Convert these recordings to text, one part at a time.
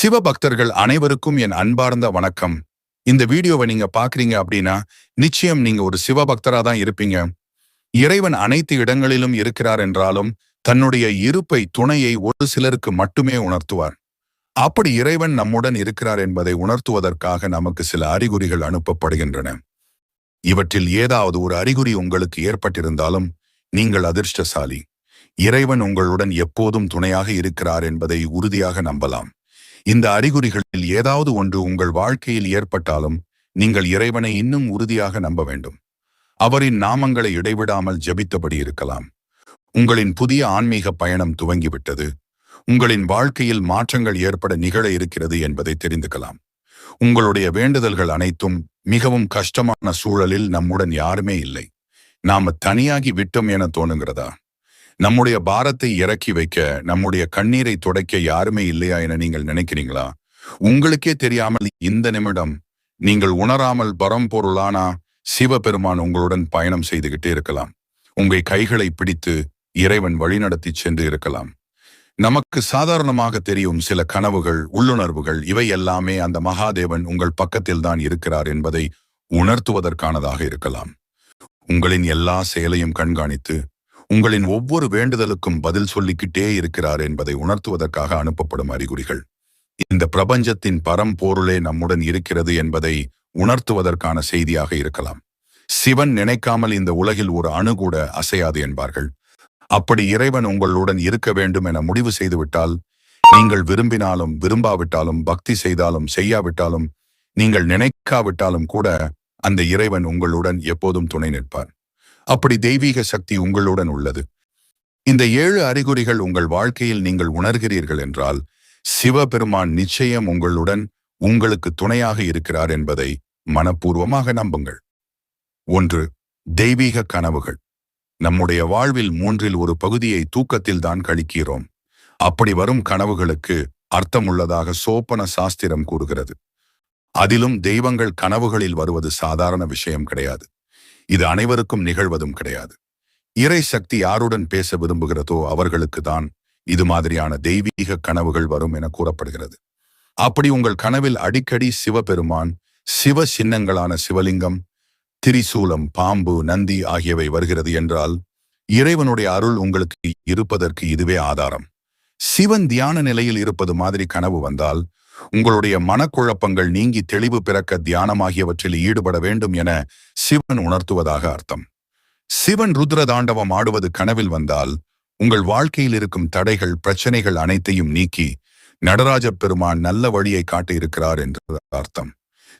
சிவபக்தர்கள் அனைவருக்கும் என் அன்பார்ந்த வணக்கம். இந்த வீடியோவை நீங்க பாக்குறீங்க அப்படின்னா நிச்சயம் நீங்க ஒரு சிவபக்தரா தான் இருப்பீங்க. இறைவன் அனைத்து இடங்களிலும் இருக்கிறார் என்றாலும் தன்னுடைய இருப்பை துணையை ஒரு சிலருக்கு மட்டுமே உணர்த்துவார். அப்படி இறைவன் நம்முடன் இருக்கிறார் என்பதை உணர்த்துவதற்காக நமக்கு சில அறிகுறிகள் அனுப்பப்படுகின்றன. இவற்றில் ஏதாவது ஒரு அறிகுறி உங்களுக்கு ஏற்பட்டிருந்தாலும் நீங்கள் அதிர்ஷ்டசாலி. இறைவன் உங்களுடன் எப்போதும் துணையாக இருக்கிறார் என்பதை உறுதியாக நம்பலாம். இந்த அறிகுறிகளில் ஏதாவது ஒன்று உங்கள் வாழ்க்கையில் ஏற்பட்டாலும் நீங்கள் இறைவனை இன்னும் உறுதியாக நம்ப வேண்டும். அவரின் நாமங்களை இடைவிடாமல் ஜெபித்தபடி இருக்கலாம். உங்களின் புதிய ஆன்மீக பயணம் துவங்கிவிட்டது. உங்களின் வாழ்க்கையில் மாற்றங்கள் ஏற்பட நிகழ இருக்கிறது என்பதை தெரிந்துக்கலாம். உங்களுடைய வேண்டுதல்கள் அனைத்தும் மிகவும் கஷ்டமான சூழலில் நம்முடன் யாருமே இல்லை. நாம தனியாகி விட்டோம் என தோணுகிறதா? நம்முடைய பாரத்தை இறக்கி வைக்க நம்முடைய கண்ணீரை துடைக்க யாருமே இல்லையா என நீங்கள் நினைக்கிறீங்களா? உங்களுக்கே தெரியாமல் இந்த நிமிடம் நீங்கள் உணராமல் பரம்பொருளானா சிவபெருமான் உங்களுடன் பயணம் செய்துகிட்டே இருக்கலாம். உங்கள் கைகளை பிடித்து இறைவன் வழிநடத்தி சென்று இருக்கலாம். நமக்கு சாதாரணமாக தெரியும் சில கனவுகள் உள்ளுணர்வுகள் இவை எல்லாமே அந்த மகாதேவன் உங்கள் பக்கத்தில் தான் இருக்கிறார் என்பதை உணர்த்துவதற்கானதாக இருக்கலாம். உங்களின் எல்லா செயலையும் கண்காணித்து உங்களின் ஒவ்வொரு வேண்டுதலுக்கும் பதில் சொல்லிக்கிட்டே இருக்கிறார் என்பதை உணர்த்துவதற்காக அனுப்பப்படும் அறிகுறிகள். இந்த பிரபஞ்சத்தின் பரம்பொருளே நம்முடன் இருக்கிறது என்பதை உணர்த்துவதற்கான செய்தியாக இருக்கலாம். சிவன் நினைக்காமல் இந்த உலகில் ஒரு அணு கூட அசையாது என்பார்கள். அப்படி இறைவன் உங்களுடன் இருக்க வேண்டும் என முடிவு செய்துவிட்டால் நீங்கள் விரும்பினாலும் விரும்பாவிட்டாலும் பக்தி செய்தாலும் செய்யாவிட்டாலும் நீங்கள் நினைக்காவிட்டாலும் கூட அந்த இறைவன் உங்களுடன் எப்போதும் துணை நிற்பார். அப்படி தெய்வீக சக்தி உங்களுடன் உள்ளது. இந்த ஏழு அறிகுறிகள் உங்கள் வாழ்க்கையில் நீங்கள் உணர்கிறீர்கள் என்றால் சிவபெருமான் நிச்சயம் உங்களுடன் உங்களுக்கு துணையாக இருக்கிறார் என்பதை மனப்பூர்வமாக நம்புங்கள். ஒன்று தெய்வீக கனவுகள். நம்முடைய வாழ்வில் மூன்றில் ஒரு பகுதியை தூக்கத்தில் தான் கழிக்கிறோம். அப்படி வரும் கனவுகளுக்கு அர்த்தமுள்ளதாக சோப்பன சாஸ்திரம் கூறுகிறது. அதிலும் தெய்வங்கள் கனவுகளில் வருவது சாதாரண விஷயம் கிடையாது. இது அனைவருக்கும் நிகழ்வதும் கிடையாது. இறை சக்தி யாருடன் பேச விரும்புகிறதோ அவர்களுக்கு தான் இது மாதிரியான தெய்வீக கனவுகள் வரும் என கூறப்படுகிறது. அப்படி உங்கள் கனவில் அடிக்கடி சிவபெருமான் சிவ சின்னங்களான சிவலிங்கம் திரிசூலம் பாம்பு நந்தி ஆகியவை வருகிறது என்றால் இறைவனுடைய அருள் உங்களுக்கு இருப்பதற்கு இதுவே ஆதாரம். சிவன் தியான நிலையில் இருப்பது மாதிரி கனவு வந்தால் உங்களுடைய மனக்குழப்பங்கள் நீங்கி தெளிவு பிறக்க தியானமாகியவற்றில் ஈடுபட வேண்டும் என சிவன் உணர்த்துவதாக அர்த்தம். சிவன் ருத்ர தாண்டவம் ஆடுவது கனவில் வந்தால் உங்கள் வாழ்க்கையில் இருக்கும் தடைகள் பிரச்சனைகள் அனைத்தையும் நீக்கி நடராஜ பெருமான் நல்ல வழியை காட்டியிருக்கிறார் என்று அர்த்தம்.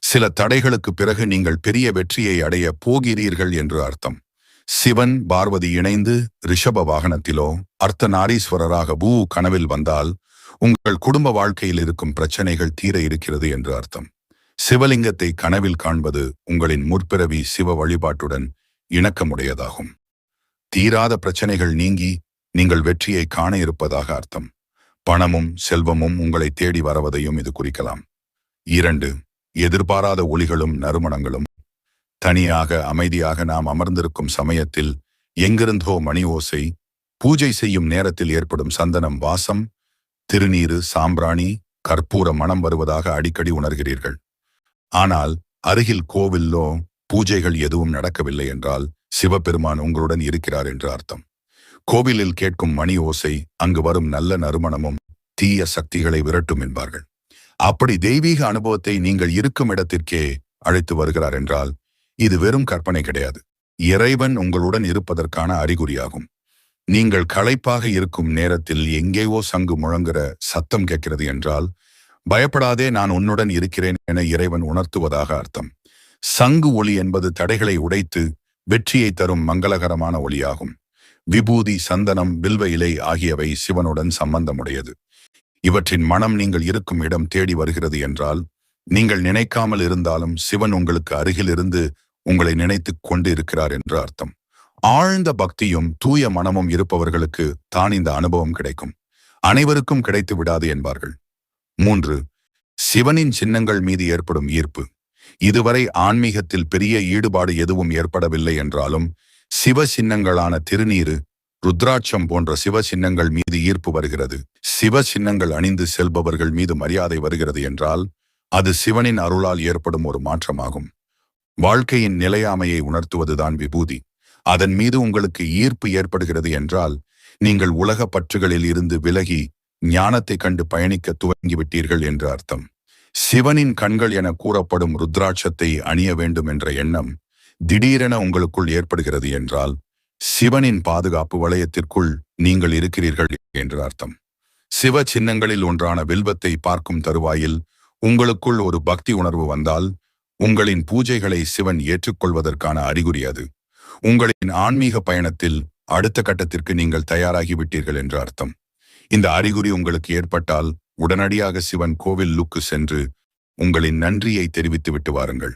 சில தடைகளுக்கு பிறகு நீங்கள் பெரிய வெற்றியை அடைய போகிறீர்கள் என்று அர்த்தம். சிவன் பார்வதி இணைந்து ரிஷப வாகனத்திலோ அர்த்தநாரீஸ்வரராக பூ கனவில் வந்தால் உங்கள் குடும்ப வாழ்க்கையில் இருக்கும் பிரச்சனைகள் தீர இருக்கிறது என்று அர்த்தம். சிவலிங்கத்தை கனவில் காண்பது உங்களின் முற்பிறவி சிவ வழிபாட்டுடன் இணக்கமுடையதாகும். தீராத பிரச்சனைகள் நீங்கி நீங்கள் வெற்றியை காண இருப்பதாக அர்த்தம். பணமும் செல்வமும் உங்களை தேடி வரவதையும் இது குறிக்கலாம். இரண்டு எதிர்பாராத ஒளிகளும் நறுமணங்களும். தனியாக அமைதியாக நாம் அமர்ந்திருக்கும் சமயத்தில் எங்கிருந்தோ மணி ஓசை பூஜை செய்யும் நேரத்தில் ஏற்படும் சந்தனம் வாசம் திருநீரு சாம்பிராணி கற்பூர மனம் வருவதாக அடிக்கடி உணர்கிறீர்கள். ஆனால் அருகில் கோவில்லோ பூஜைகள் எதுவும் நடக்கவில்லை என்றால் சிவபெருமான் உங்களுடன் இருக்கிறார் என்று அர்த்தம். கோவிலில் கேட்கும் மணி ஓசை அங்கு வரும் நல்ல நறுமணமும் தீய சக்திகளை விரட்டும் என்பார்கள். அப்படி தெய்வீக அனுபவத்தை நீங்கள் இருக்கும் இடத்திற்கே அழைத்து வருகிறார் என்றால் இது வெறும் கற்பனை கிடையாது. இறைவன் உங்களுடன் இருப்பதற்கான அறிகுறியாகும். நீங்கள் களைப்பாக இருக்கும் நேரத்தில் எங்கேயோ சங்கு முழங்குற சத்தம் கேட்கிறது என்றால் பயப்படாதே நான் உன்னுடன் இருக்கிறேன் என இறைவன் உணர்த்துவதாக அர்த்தம். சங்கு ஒளி என்பது தடைகளை உடைத்து வெற்றியை தரும் மங்களகரமான ஒளியாகும். விபூதி சந்தனம் வில்வ இலை ஆகியவை சிவனுடன் சம்பந்தமுடையது. இவற்றின் மனம் நீங்கள் இருக்கும் இடம் தேடி வருகிறது என்றால் நீங்கள் நினைக்காமல் இருந்தாலும் சிவன் உங்களுக்கு அருகிலிருந்து உங்களை நினைத்து கொண்டு இருக்கிறார் என்று அர்த்தம். ஆழ்ந்த பக்தியும் தூய மனமும் இருப்பவர்களுக்கு தான் இந்த அனுபவம் கிடைக்கும். அனைவருக்கும் கிடைத்து விடாது என்பார்கள். மூன்று சிவனின் சின்னங்கள் மீது ஏற்படும் ஈர்ப்பு. இதுவரை ஆன்மீகத்தில் பெரிய ஈடுபாடு எதுவும் ஏற்படவில்லை என்றாலும் சிவ சின்னங்களான திருநீரு ருத்ராட்சம் போன்ற சிவ சின்னங்கள் மீது ஈர்ப்பு வருகிறது. சிவ சின்னங்கள் அணிந்து செல்பவர்கள் மீது மரியாதை வருகிறது என்றால் அது சிவனின் அருளால் ஏற்படும் ஒரு மாற்றமாகும். வாழ்க்கையின் நிலையாமையை உணர்த்துவதுதான் விபூதி. அதன் மீது உங்களுக்கு ஈர்ப்பு ஏற்படுகிறது என்றால் நீங்கள் உலக பற்றுகளில் இருந்து விலகி ஞானத்தை கண்டு பயணிக்க துவங்கிவிட்டீர்கள் என்று அர்த்தம். சிவனின் கண்கள் என கூறப்படும் ருத்ராட்சத்தை அணிய வேண்டும் என்ற எண்ணம் திடீரென உங்களுக்குள் ஏற்படுகிறது என்றால் சிவனின் பாதுகாப்பு வளையத்திற்குள் நீங்கள் இருக்கிறீர்கள் என்று அர்த்தம். சிவ சின்னங்களில் ஒன்றான வில்வத்தை பார்க்கும் தருவாயில் உங்களுக்குள் ஒரு பக்தி உணர்வு வந்தால் உங்களின் பூஜைகளை சிவன் ஏற்றுக்கொள்வதற்கான அறிகுறி அது. உங்களின் ஆன்மீக பயணத்தில் அடுத்த கட்டத்திற்கு நீங்கள் தயாராகிவிட்டீர்கள் என்று அர்த்தம். இந்த அறிகுறி உங்களுக்கு ஏற்பட்டால் உடனடியாக சிவன் கோவிலுக்கு சென்று உங்களின் நன்றியை தெரிவித்து விட்டு வாருங்கள்.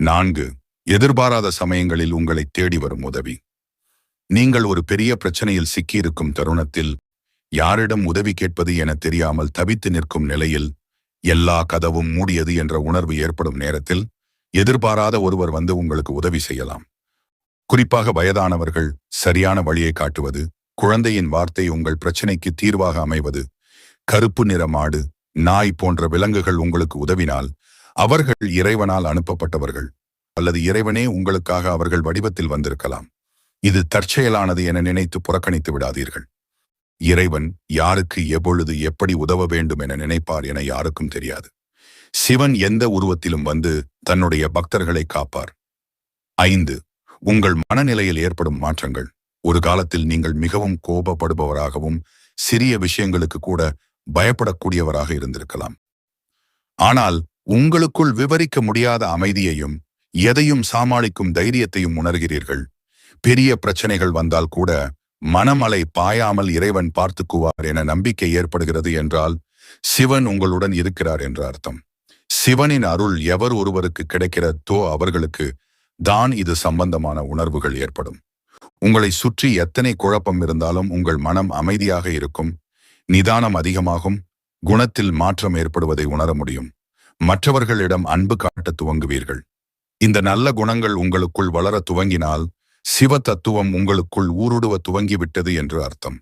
நான்கு எதிர்பாராத சமயங்களில் உங்களை தேடி வரும் உதவி. நீங்கள் ஒரு பெரிய பிரச்சனையில் சிக்கியிருக்கும் தருணத்தில் யாரிடம் உதவி கேட்பது என தெரியாமல் தவித்து நிற்கும் நிலையில் எல்லா கதவும் மூடியது என்ற உணர்வு ஏற்படும் நேரத்தில் எதிர்பாராத ஒருவர் வந்து உங்களுக்கு உதவி செய்யலாம். குறிப்பாக வயதானவர்கள் சரியான வழியை காட்டுவது குழந்தையின் வார்த்தை உங்கள் பிரச்சனைக்கு தீர்வாக அமைவது கருப்பு நிற மாடு நாய் போன்ற விலங்குகள் உங்களுக்கு உதவினால் அவர்கள் இறைவனால் அனுப்பப்பட்டவர்கள் அல்லது இறைவனே உங்களுக்காக அவர்கள் வடிவத்தில் வந்திருக்கலாம். இது தற்செயலானது என நினைத்து புறக்கணித்து விடாதீர்கள். இறைவன் யாருக்கு எப்பொழுது எப்படி உதவ வேண்டும் என நினைப்பார் என யாருக்கும் தெரியாது. சிவன் எந்த உருவத்திலும் வந்து தன்னுடைய பக்தர்களை காப்பார். ஐந்து உங்கள் மனநிலையில் ஏற்படும் மாற்றங்கள். ஒரு காலத்தில் நீங்கள் மிகவும் கோபப்படுபவராகவும் சிறிய விஷயங்களுக்கு கூட பயப்படக்கூடியவராக இருந்திருக்கலாம். ஆனால் உங்களுக்குள் விவரிக்க முடியாத அமைதியையும் எதையும் சமாளிக்கும் தைரியத்தையும் உணர்கிறீர்கள். பெரிய பிரச்சனைகள் வந்தால் கூட மனமலை பாயாமல் இறைவன் பார்த்துக்குவார் என நம்பிக்கை ஏற்படுகிறது என்றால் சிவன் உங்களுடன் இருக்கிறார் என்ற அர்த்தம். சிவனின் அருள் எவர் ஒருவருக்கு கிடைக்கிறதோ அவர்களுக்கு தான் இது சம்பந்தமான உணர்வுகள் ஏற்படும். உங்களை சுற்றி எத்தனை குழப்பம் இருந்தாலும் உங்கள் மனம் அமைதியாக இருக்கும் நிதானம் அதிகமாகும் குணத்தில் மாற்றம் ஏற்படுவதை உணர முடியும். மற்றவர்களிடம் அன்பு காட்ட துவங்குவீர்கள். இந்த நல்ல குணங்கள் உங்களுக்குள் வளர துவங்கினால் சிவ தத்துவம் உங்களுக்குள் ஊருடுவ துவங்கிவிட்டது என்று அர்த்தம்.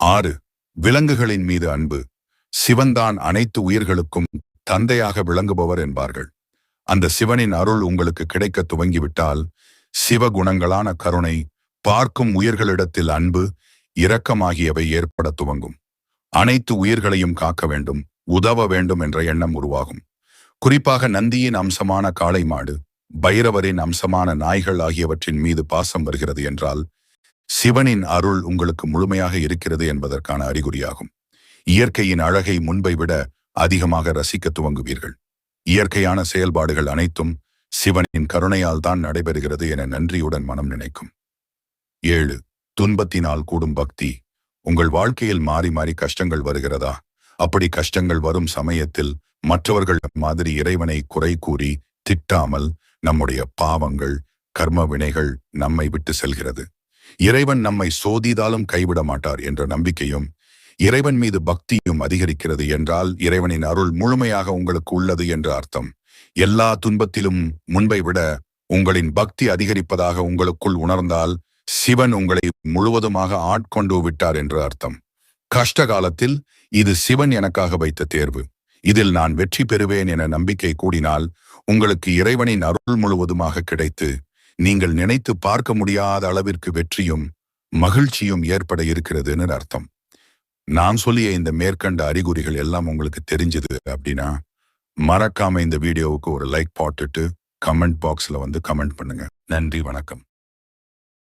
ஆறு விலங்குகளின் மீது அன்பு. சிவன்தான் அனைத்து உயிர்களுக்கும் தந்தையாக விளங்குபவர் என்பார்கள். அந்த சிவனின் அருள் உங்களுக்கு கிடைக்க துவங்கிவிட்டால் சிவகுணங்களான கருணை பார்க்கும் உயிர்களிடத்தில் அன்பு இரக்கமாகியவை ஏற்பட துவங்கும். அனைத்து உயிர்களையும் காக்க வேண்டும் உதவ வேண்டும் என்ற எண்ணம் உருவாகும். குறிப்பாக நந்தியின் அம்சமான காளை மாடு பைரவரின் அம்சமான நாய்கள் ஆகியவற்றின் மீது பாசம் வருகிறது என்றால் சிவனின் அருள் உங்களுக்கு முழுமையாக இருக்கிறது என்பதற்கான அறிகுறியாகும். இயற்கையின் அழகை முன்பை விட அதிகமாக ரசிக்க துவங்குவீர்கள். இயற்கையான செயல்பாடுகள் அனைத்தும் சிவனின் கருணையால் தான் நடைபெறுகிறது என நன்றியுடன் மனம் நினைக்கும். ஏழு துன்பத்தினால் கூடும் பக்தி. உங்கள் வாழ்க்கையில் மாறி மாறி கஷ்டங்கள் வருகிறதா? அப்படி கஷ்டங்கள் வரும் சமயத்தில் மற்றவர்கள் மாதிரி இறைவனை குறை கூறி திட்டாமல் நம்முடைய பாவங்கள் கர்ம வினைகள் நம்மை விட்டு செல்கிறது. இறைவன் நம்மை சோதிதாலும் கைவிட மாட்டார் என்ற நம்பிக்கையும் இறைவன் மீது பக்தியும் அதிகரிக்கிறது என்றால் இறைவனின் அருள் முழுமையாக உங்களுக்கு உள்ளது என்று அர்த்தம். எல்லா துன்பத்திலும் முன்பை விட உங்களின் பக்தி அதிகரிப்பதாக உங்களுக்குள் உணர்ந்தால் சிவன் உங்களை முழுவதுமாக ஆட்கொண்டு விட்டார் என்று அர்த்தம். கஷ்ட காலத்தில் இது சிவன் எனக்காக வைத்த தேர்வு. இதில் நான் வெற்றி பெறுவேன் என நம்பிக்கை கூடினால் உங்களுக்கு இறைவனின் அருள் முழுவதுமாக கிடைத்து நீங்கள் நினைத்து பார்க்க முடியாத அளவிற்கு வெற்றியும் மகிழ்ச்சியும் ஏற்பட இருக்கிறதுன்னு அர்த்தம். நான் சொல்லிய இந்த மேற்கண்ட அறிகுறிகள் எல்லாம் உங்களுக்கு தெரிஞ்சது அப்படின்னா மறக்காம இந்த வீடியோவுக்கு ஒரு லைக் போட்டுட்டு கமெண்ட் பாக்ஸில் வந்து கமெண்ட் பண்ணுங்க. நன்றி வணக்கம்.